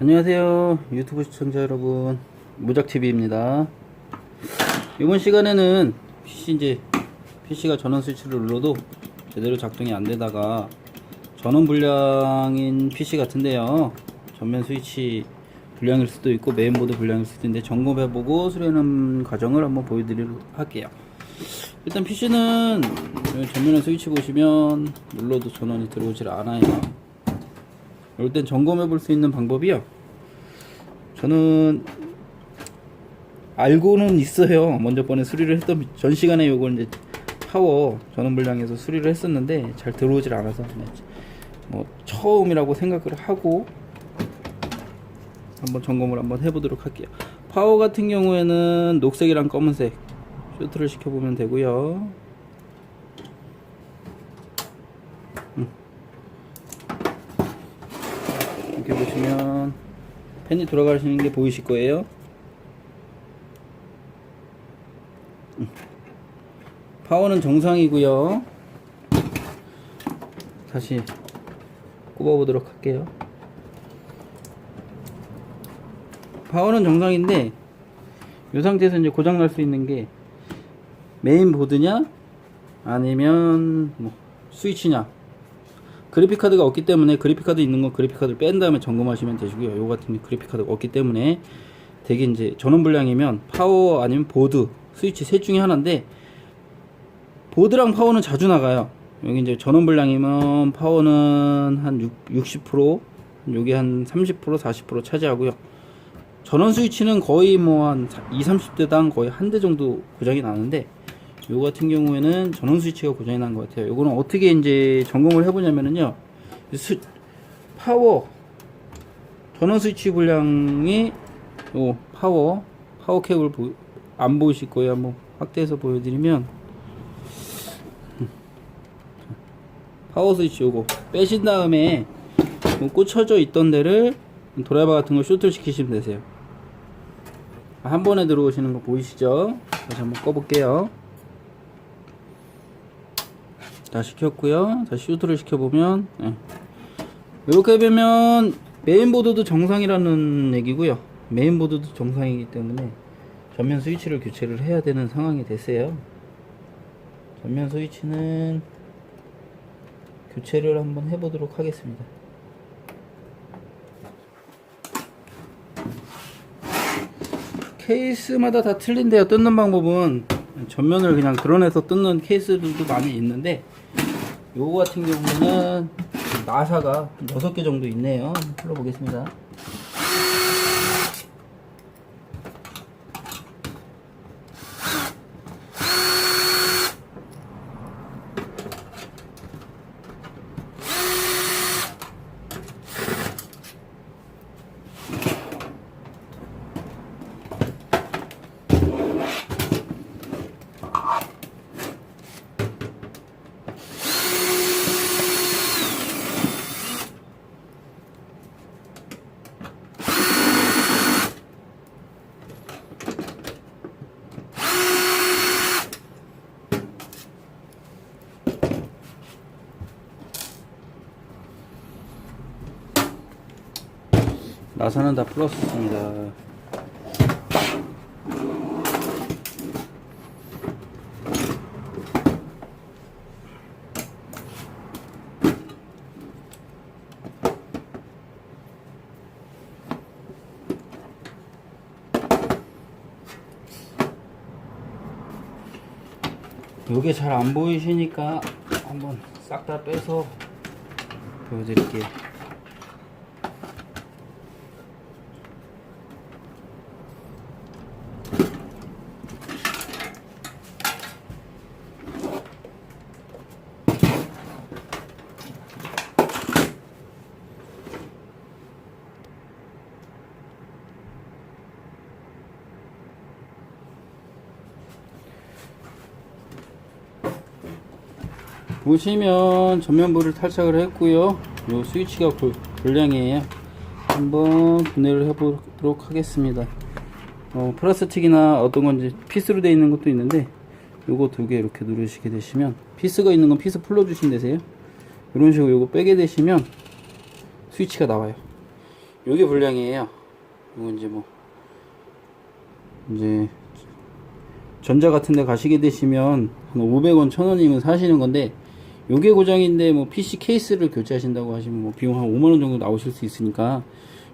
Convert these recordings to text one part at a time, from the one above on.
안녕하세요 유튜브 시청자 여러분. 무작TV입니다. 이번 시간에는 PC 이제 PC가 전원 스위치를 눌러도 제대로 작동이 안 되다가 전원 불량인 PC 같은데요. 전면 스위치 불량일 수도 있고 메인보드 불량일 수도 있는데 점검해보고 수리하는 과정을 한번 보여드리도록 할게요. 일단 PC는 전면에 스위치 보시면 눌러도 전원이 들어오질 않아요 이럴 땐 점검해 볼 수 있는 방법이요. 저는 알고는 있어요. 먼저 번에 수리를 했던 전 시간에 요걸 이제 파워 전원 불량에서 수리를 했었는데 잘 들어오질 않아서 뭐 처음이라고 생각을 하고 한번 점검을 한번 해보도록 할게요. 파워 같은 경우에는 녹색이랑 검은색 쇼트를 시켜보면 되고요. 이렇게 보시면 팬이 돌아가시는 게 보이실 거예요. 음. 파워는 정상이고요. 다시 꼽아보도록 할게요. 파워는 정상인데 이 상태에서 이제 고장 날 수 있는 게 메인 보드냐 아니면 뭐 스위치냐 그래픽 카드가 없기 때문에 그래픽 카드 있는 건 그래픽 카드를 뺀 다음에 점검하시면 되시고요. 요 같은 게 그래픽 카드가 없기 때문에 되게 이제 전원 불량이면 파워 아니면 보드 스위치 셋 중에 하나인데 보드랑 파워는 자주 나가요. 여기 이제 전원 불량이면 파워는 한 6, 60% 요게 한30% 40% 차지하고요. 전원 스위치는 거의 뭐 한 2, 30대당 거의 한 대 정도 고장이 나는데 요 같은 경우에는 전원 스위치가 고장이 난 것 같아요. 요거는 어떻게 이제 점검을 해보냐면은요. 스, 파워 전원 스위치 불량이 요 파워 파워 케이블 보, 안 보이실 거예요. 한번 확대해서 보여드리면 파워 스위치 요거 빼신 다음에 뭐 꽂혀져 있던 데를 드라이버 같은 거 쇼트를 시키시면 되세요. 한 번에 들어오시는 거 보이시죠? 다시 한번 꺼볼게요. 다 시켰고요. 다시 슈트를 시켜보면 예. 이렇게 되면 메인보드도 정상이라는 얘기고요. 메인보드도 정상이기 때문에 전면 스위치를 교체를 해야 되는 상황이 됐어요. 전면 스위치는 교체를 한번 해보도록 하겠습니다. 케이스마다 다 틀린데요. 뜯는 방법은 전면을 그냥 드러내서 뜯는 케이스들도 많이 있는데 요거 같은 경우는 나사가 6개 정도 있네요. 풀어보겠습니다. 나사는 다 풀었습니다. 요게 잘 안 보이시니까 한번 싹 다 빼서 보여드릴게요. 보시면 전면부를 탈착을 했고요. 요 스위치가 불, 불량이에요. 한번 분해를 해보도록 하겠습니다. 어, 플라스틱이나 어떤 건지 피스로 되어 있는 것도 있는데 요거 두 개 이렇게 누르시게 되시면 피스가 있는 건 피스 풀러 주시면 되세요. 이런 식으로 요거 빼게 되시면 스위치가 나와요. 요게 불량이에요. 이거 이제 뭐 이제 전자 같은 데 가시게 되시면 한 500원, 1000원이면 사시는 건데 요게 고장인데 뭐 PC 케이스를 교체하신다고 하시면 뭐 비용 한 5만 원 정도 나오실 수 있으니까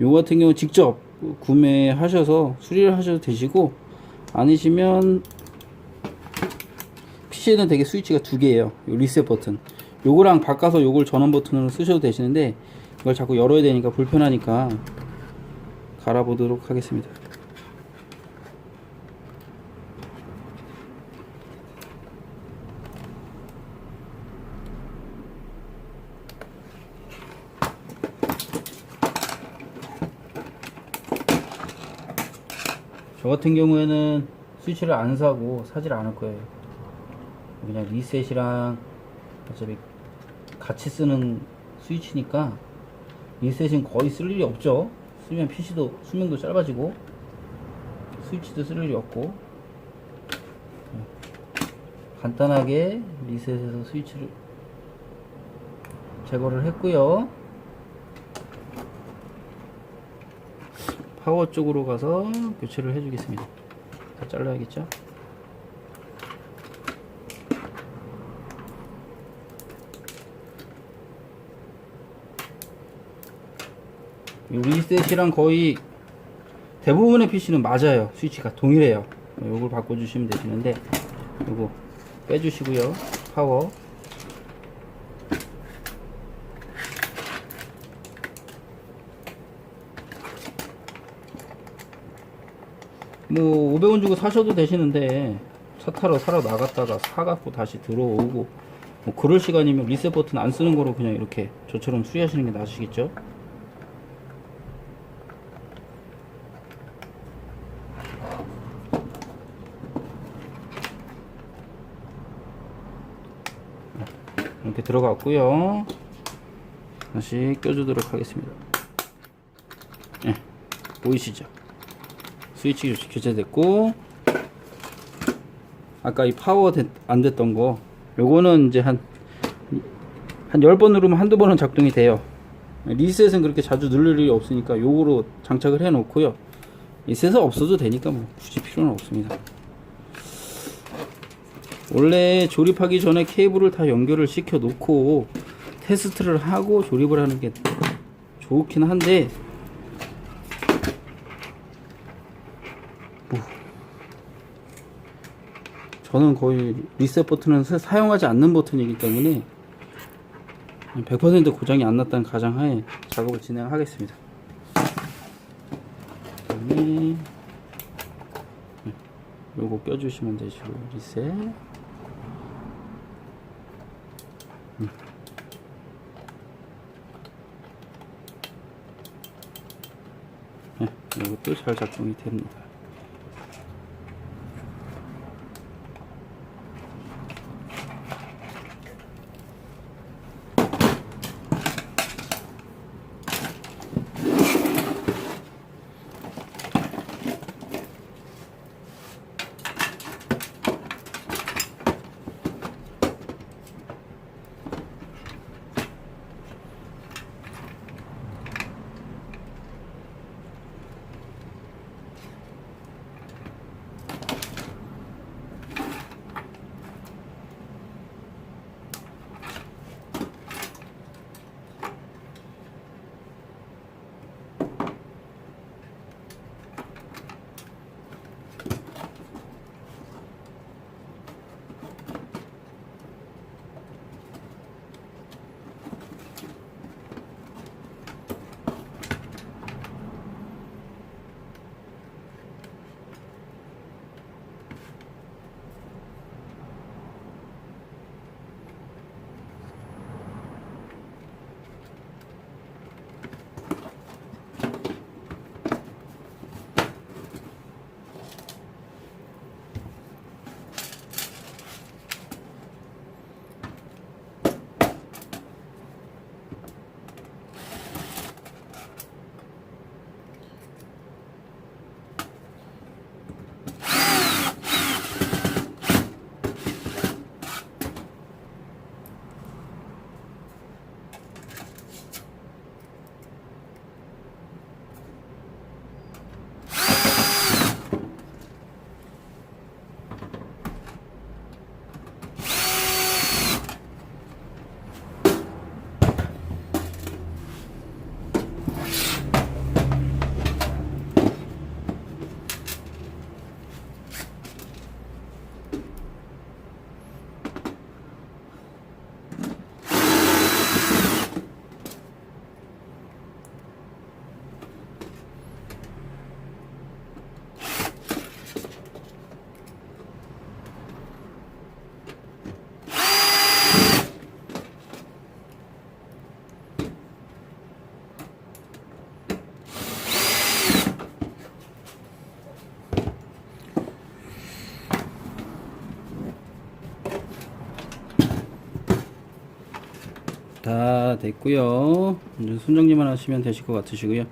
요 같은 경우 직접 구매하셔서 수리를 하셔도 되시고 아니시면 PC에는 되게 스위치가 두 개예요. 요 리셋 버튼. 요거랑 바꿔서 요걸 전원 버튼으로 쓰셔도 되시는데 이걸 자꾸 열어야 되니까 불편하니까 갈아보도록 하겠습니다. 저 같은 경우에는 스위치를 안 사고 사질 않을 거예요. 그냥 리셋이랑 어차피 같이 쓰는 스위치니까 리셋은 거의 쓸 일이 없죠. 쓰면 PC도 수명도 짧아지고 스위치도 쓸 일이 없고 네. 간단하게 리셋해서 스위치를 제거를 했고요. 파워 쪽으로 가서 교체를 해주겠습니다. 다 잘라야겠죠? 이 리셋이랑 거의 대부분의 PC는 맞아요. 스위치가 동일해요. 요걸 바꿔주시면 되시는데 요거 빼주시고요. 파워 뭐 500원 주고 사셔도 되시는데 차 타러 사러 나갔다가 사갖고 다시 들어오고 뭐 그럴 시간이면 리셋 버튼 안 쓰는 거로 그냥 이렇게 저처럼 수리하시는 게 나으시겠죠? 이렇게 들어갔고요 다시 껴주도록 하겠습니다 예, 보이시죠? 스위치 교체됐고 아까 이 파워 됐- 안 됐던 거 요거는 이제 한 한 10번 누르면 한두 번은 작동이 돼요. 리셋은 그렇게 자주 누를 일이 없으니까 요거로 장착을 해 놓고요. 리셋은 없어도 되니까 뭐 굳이 필요는 없습니다. 원래 조립하기 전에 케이블을 다 연결을 시켜 놓고 테스트를 하고 조립을 하는 게 좋긴 한데 저는 거의 리셋 버튼은 사- 사용하지 않는 버튼이기 때문에 100% 고장이 안 났다는 가정하에 작업을 진행하겠습니다. 네, 요거 껴주시면 되시고 리셋 음. 네, 이것도 잘 작동이 됩니다. 다 됐고요. 이제 손정리만 하시면 되실 것 같으시고요.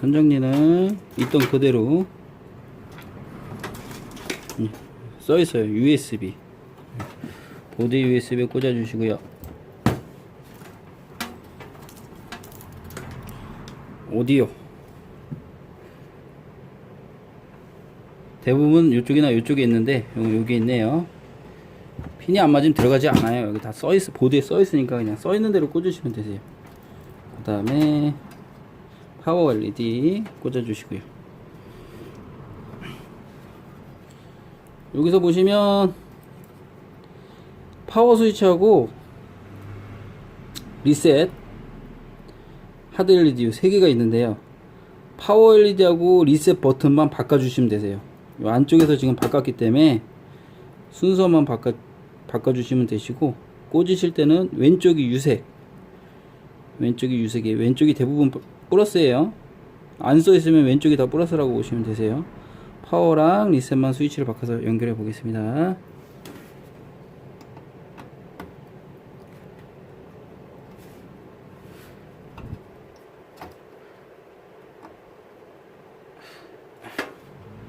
손정리는 있던 그대로 음, 써 있어요. USB 보드 USB 꽂아 주시고요. 오디오. 대부분 이쪽이나 이쪽에 있는데 요- 여기 있네요 핀이 안 맞으면 들어가지 않아요. 여기 다 써있어 보드에 써있으니까 그냥 써있는 대로 꽂으시면 되세요. 그 다음에 파워 LED 꽂아 주시고요. 여기서 보시면 파워 스위치하고 리셋 하드 LED 3개가 있는데요. 파워 LED하고 리셋 버튼만 바꿔주시면 되세요. 이 안쪽에서 지금 바꿨기 때문에 순서만 바꿔, 바꿔주시면 되시고 꽂으실 때는 왼쪽이 유색 왼쪽이 유색이 왼쪽이 대부분 플러스예요. 안 써있으면 왼쪽이 다 플러스라고 보시면 되세요. 파워랑 리셋만 스위치를 바꿔서 연결해 보겠습니다.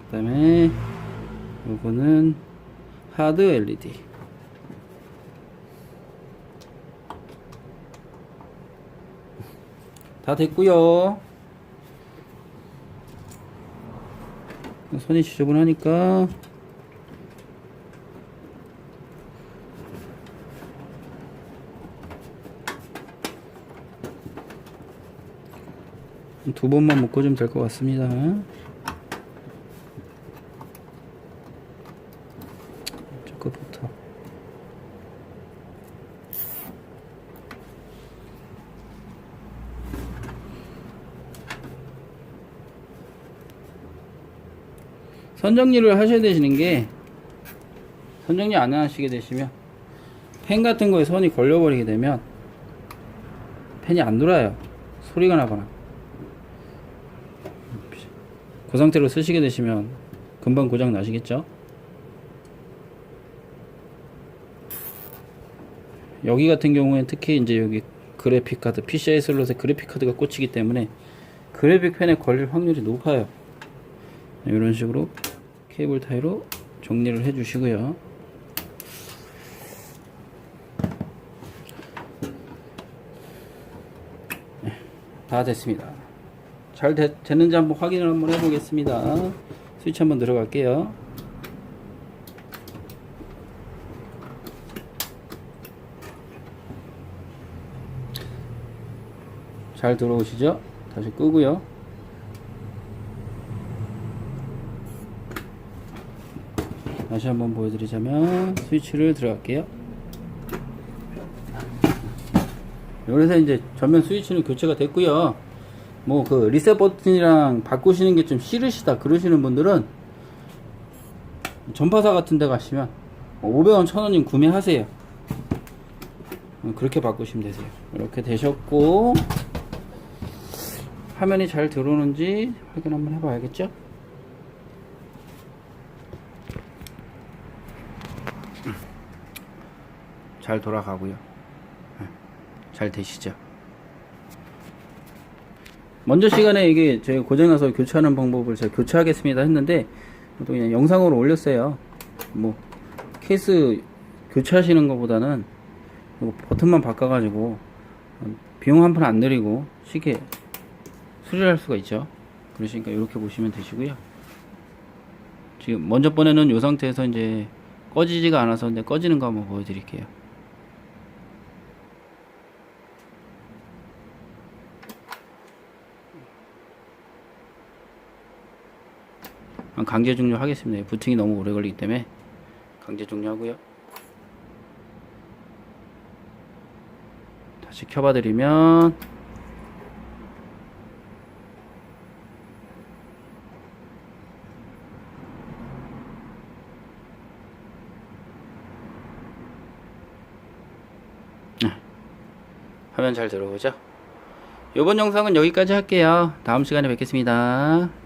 그 다음에 요거는 하드 LED 다 됐고요. 손이 지저분하니까. 두 번만 묶어주면 될 것 같습니다. 저거부터 선정리를 하셔야 되시는 게 선정리 안 하시게 되시면 펜 같은 거에 선이 걸려버리게 되면 펜이 안 돌아요. 소리가 나거나. 그 상태로 쓰시게 되시면 금방 고장 나시겠죠? 여기 같은 경우에 특히 이제 여기 그래픽 카드 PCI 슬롯에 그래픽 카드가 꽂히기 때문에 그래픽 펜에 걸릴 확률이 높아요. 이런 식으로 케이블 타이로 정리를 해 주시고요. 네, 다 됐습니다. 잘 되, 됐는지 한번 확인을 한번 해 보겠습니다. 스위치 한번 들어갈게요. 잘 들어오시죠? 다시 끄고요 다시 한번 보여드리자면 스위치를 들어갈게요. 여기서 이제 전면 스위치는 교체가 됐고요. 뭐 그 리셋 버튼이랑 바꾸시는 게 좀 싫으시다 그러시는 분들은 전파사 같은 데 가시면 500원 1000원이면 구매하세요. 그렇게 바꾸시면 되세요. 이렇게 되셨고 화면이 잘 들어오는지 확인 한번 해봐야겠죠 잘 돌아가고요. 네, 잘 되시죠. 먼저 시간에 이게 저희 고장나서 교체하는 방법을 제가 교체하겠습니다 했는데 또 그냥 영상으로 올렸어요. 뭐 케이스 교체하시는 것보다는 이거 버튼만 바꿔가지고 비용 한 푼 안 들이고 쉽게 수리할 수가 있죠. 그러시니까 이렇게 보시면 되시고요. 지금 먼저 번에는 이 상태에서 이제 꺼지지가 않아서 근데 꺼지는 거 한번 보여드릴게요 강제 종료 하겠습니다. 부팅이 너무 오래 걸리기 때문에 강제 종료하고요. 다시 켜봐 드리면 화면 잘 들어오죠? 이번 영상은 여기까지 할게요. 다음 시간에 뵙겠습니다.